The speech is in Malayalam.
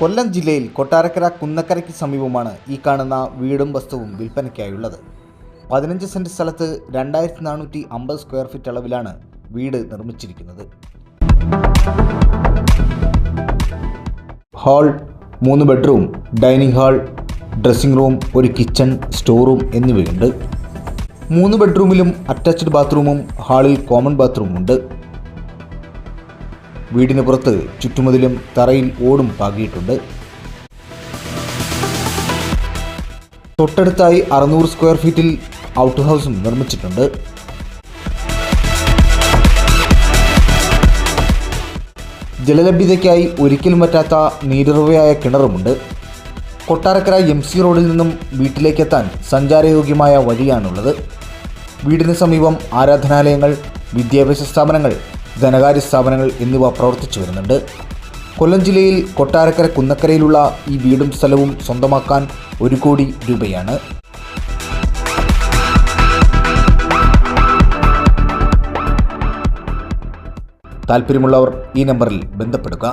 കൊല്ലം ജില്ലയിൽ കൊട്ടാരക്കര കുന്നക്കരയ്ക്ക് സമീപമാണ് ഈ കാണുന്ന വീടും വസ്തുവും വിൽപ്പനയ്ക്കായുള്ളത്. പതിനഞ്ച് സെന്റ് സ്ഥലത്ത് രണ്ടായിരത്തി നാനൂറ്റി അമ്പത് സ്ക്വയർ ഫീറ്റ് അളവിലാണ് വീട് നിർമ്മിച്ചിരിക്കുന്നത്. ഹാൾ മൂന്ന് bedroom dining hall dressing room ഒരു കിച്ചൺ സ്റ്റോർ റൂം എന്നിവയുണ്ട്. മൂന്ന് ബെഡ്റൂമിലും അറ്റാച്ച്ഡ് ബാത്റൂമും ഹാളിൽ കോമൺ ബാത്റൂമും ഉണ്ട് വീടിന് പുറത്ത് ചുറ്റുമതിലും തറയിൽ ഓടും പാകിയിട്ടുണ്ട്. തൊട്ടടുത്തായി അറുന്നൂറ് സ്ക്വയർ ഫീറ്റിൽ ഔട്ട് ഹൗസും നിർമ്മിച്ചിട്ടുണ്ട്. ജലലഭ്യതയ്ക്കായി ഒരിക്കലും പറ്റാത്ത നീരുറവയായ കിണറുമുണ്ട്. കൊട്ടാരക്കര എം സി റോഡിൽ നിന്നും വീട്ടിലേക്കെത്താൻ സഞ്ചാരയോഗ്യമായ വഴിയാണുള്ളത്. വീടിന് സമീപം ആരാധനാലയങ്ങൾ വിദ്യാഭ്യാസ സ്ഥാപനങ്ങൾ ധനകാര്യ സ്ഥാപനങ്ങൾ എന്നിവ പ്രവർത്തിച്ചു വരുന്നുണ്ട് കൊല്ലം ജില്ലയിൽ കൊട്ടാരക്കര കുന്നക്കരയിലുള്ള ഈ വീടും സ്ഥലവും സ്വന്തമാക്കാൻ ഒരു കോടി രൂപയാണ് താല്പര്യമുള്ളവർ ഈ നമ്പറിൽ ബന്ധപ്പെടുക